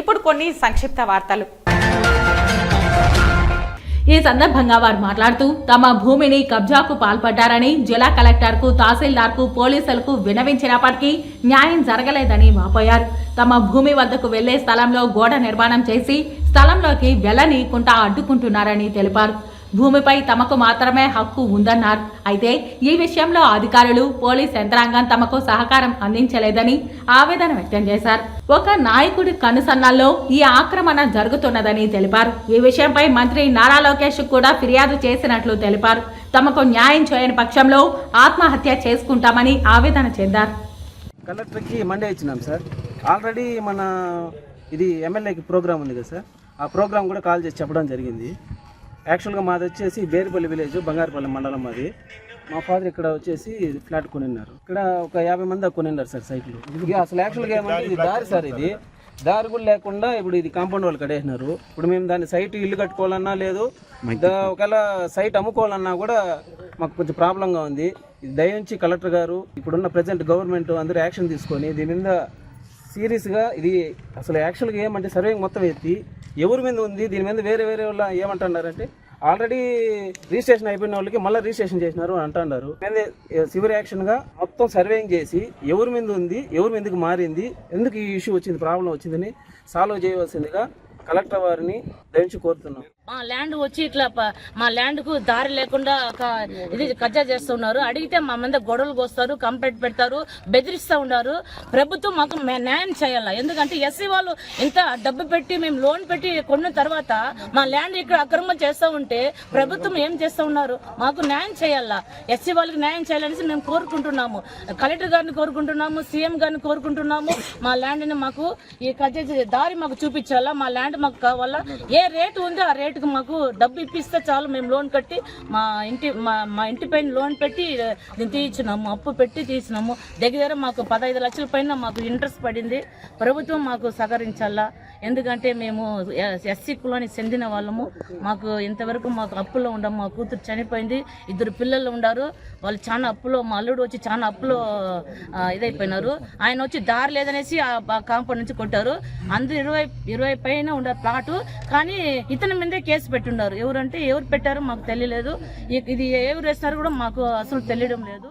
ఇప్పుడు కొన్ని సంక్షిప్త వార్తలు. ఈ సందర్భంగా వారు మాట్లాడుతూ తమ భూమిని కబ్జాకు పాల్పడ్డారని జిల్లా కలెక్టర్కు తహసీల్దార్కు పోలీసులకు వినవించినప్పటికీ న్యాయం జరగలేదని వాపోయారు. తమ భూమి వద్దకు వెళ్ళే స్థలంలో గోడ నిర్మాణం చేసి స్థలంలోకి వెళ్ళనీయకుండా అడ్డుకుంటున్నారని తెలిపారు. భూమిపై తమకు మాత్రమే హక్కు ఉందన్నారు. అయితే ఈ విషయంలో అధికారులు పోలీస్ యంత్రాంగం తమకు సహకారం అందించలేదని ఆవేదన వ్యక్తం చేశారు. ఒక నాయకుడి కనుసన్నల్లో ఈ ఆక్రమణ జరుగుతున్నదని తెలిపారు. ఈ విషయంపై మంత్రి నారా లోకేష్ కూడా ఫిర్యాదు చేసినట్లు తెలిపారు. తమకు న్యాయం చేయని పక్షంలో ఆత్మహత్య చేసుకుంటామని ఆవేదన చెందారు. కలెక్టర్కి మండే ఇచ్చినాం సార్. ఆల్రెడీ మన ఇది ఎమ్మెల్యేకి ప్రోగ్రామ్ ఉంది కదా సార్. ఆ ప్రోగ్రామ్ కూడా కాల్ చేసి చెప్పడం జరిగింది. యాక్చువల్గా మాది వచ్చేసి బేరుపల్లి విలేజ్ బంగారుపల్లి మండలం అది. మా ఫాదర్ ఇక్కడ వచ్చేసి ఫ్లాట్ కొనిన్నారు. ఇక్కడ ఒక యాభై మంది కొనిన్నారు సార్ సైట్లు ఇది అసలు యాక్చువల్గా ఏమంటే ఇది దారి సార్ ఇది. దారి కూడా లేకుండా ఇప్పుడు ఇది కాంపౌండ్ వాళ్ళు కడేసినారు ఇప్పుడు మేము దాని సైట్ ఇల్లు కట్టుకోవాలన్నా లేదు ఒకవేళ సైట్ అమ్ముకోవాలన్నా కూడా మాకు కొంచెం ప్రాబ్లంగా ఉంది. ఇది దయించి కలెక్టర్ గారు ఇప్పుడున్న ప్రజెంట్ గవర్నమెంట్ అందరూ యాక్షన్ తీసుకొని దీని మీద సీరియస్గా ఇది అసలు యాక్చువల్గా ఏమంటే సర్వే మొత్తం ఎత్తి ఎవరి మీద ఉంది దీని మీద వేరే వేరే వాళ్ళు ఏమంటున్నారంటే ఆల్రెడీ రిజిస్ట్రేషన్ అయిపోయిన వాళ్ళకి మళ్ళీ రిజిస్ట్రేషన్ చేసినారు అని అంటున్నారు. మీద సివిల్ యాక్షన్గా మొత్తం సర్వేయింగ్ చేసి ఎవరి మీద ఉంది ఎవరి మీదకి మారింది ఎందుకు ఈ ఇష్యూ వచ్చింది ప్రాబ్లం వచ్చిందని సాల్వ్ చేయవలసిందిగా కలెక్టర్ వారిని దయించి కోరుతున్నాం. మా ల్యాండ్ వచ్చి ఇట్లా మా ల్యాండ్కు దారి లేకుండా ఒక ఇది కబ్జా చేస్తున్నారు. అడిగితే మా మీద గొడవలు కోస్తారు కంప్లైంట్ పెడతారు బెదిరిస్తూ ఉన్నారు. ప్రభుత్వం మాకు న్యాయం చేయాలా? ఎందుకంటే ఎస్సీ వాళ్ళు ఇంత డబ్బు పెట్టి మేము లోన్ పెట్టి కొన్న తర్వాత మా ల్యాండ్ ఇక్కడ అక్రమం చేస్తూ ఉంటే ప్రభుత్వం ఏం చేస్తూ ఉన్నారు? మాకు న్యాయం చేయాలా? ఎస్సీ వాళ్ళకి న్యాయం చేయాలనేసి మేము కోరుకుంటున్నాము. కలెక్టర్ గారిని కోరుకుంటున్నాము సీఎం గారిని కోరుకుంటున్నాము. మా ల్యాండ్ని మాకు ఈ కబ్జా దారి మాకు చూపించాలా? మా ల్యాండ్ మాకు కావాలా? ఏ రేటు ఉందో? ఆ రేటుకి మాకు డబ్బు ఇప్పిస్తే చాలు. మేము లోన్ కట్టి మా ఇంటి మా మా ఇంటి పైన లోన్ పెట్టి తీయించినాము అప్పు పెట్టి తీసినాము. దగ్గర మాకు పదహైదు లక్షల పైన మాకు ఇంట్రెస్ట్ పడింది. ప్రభుత్వం మాకు సహకరించాలా? ఎందుకంటే మేము ఎస్సీ కులానికి చెందిన వాళ్ళము. మాకు ఇంతవరకు మాకు అప్పులో ఉండము మా కూతురు చనిపోయింది. ఇద్దరు పిల్లలు ఉన్నారు వాళ్ళు చాలా అప్పులో మా అల్లుడు వచ్చి చాలా అప్పులో ఇదైపోయినారు. ఆయన వచ్చి దారి లేదనేసి ఆ కాంపౌండ్ నుంచి కొట్టారు. అందరు ఇరవై ఇరవై పైన ఉండారు ప్లాటు. కానీ ఇతని మీదే కేసు పెట్టున్నారు. ఎవరంటే ఎవరు పెట్టారో మాకు తెలియలేదు. ఇది ఎవరు వేస్తారో కూడా మాకు అసలు తెలియడం లేదు.